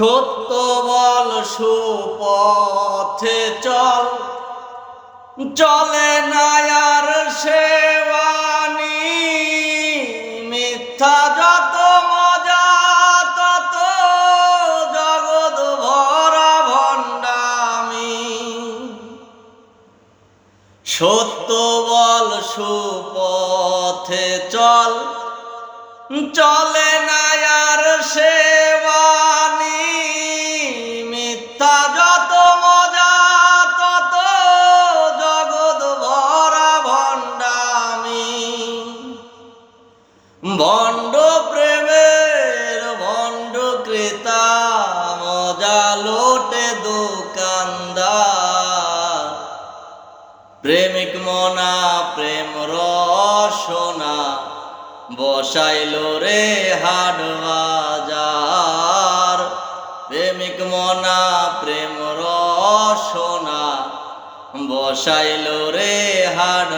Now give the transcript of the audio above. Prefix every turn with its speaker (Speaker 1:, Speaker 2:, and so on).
Speaker 1: সত্য বল সুপথে চল। চলে নায়ার সেবানি, মিথ্যা যত মজা, তত জগৎ ভরা ভণ্ডামি। সত্য বল সুপথে চল, চলে ভণ্ড প্রেমের ভণ্ড ক্রেতা, মজা লোটে দোকানদার। প্রেমিক মনা, প্রেম রসনা, বসাইল রে হাট বাজার। প্রেমিক মনা, প্রেম রসনা, বসাইল রে হাট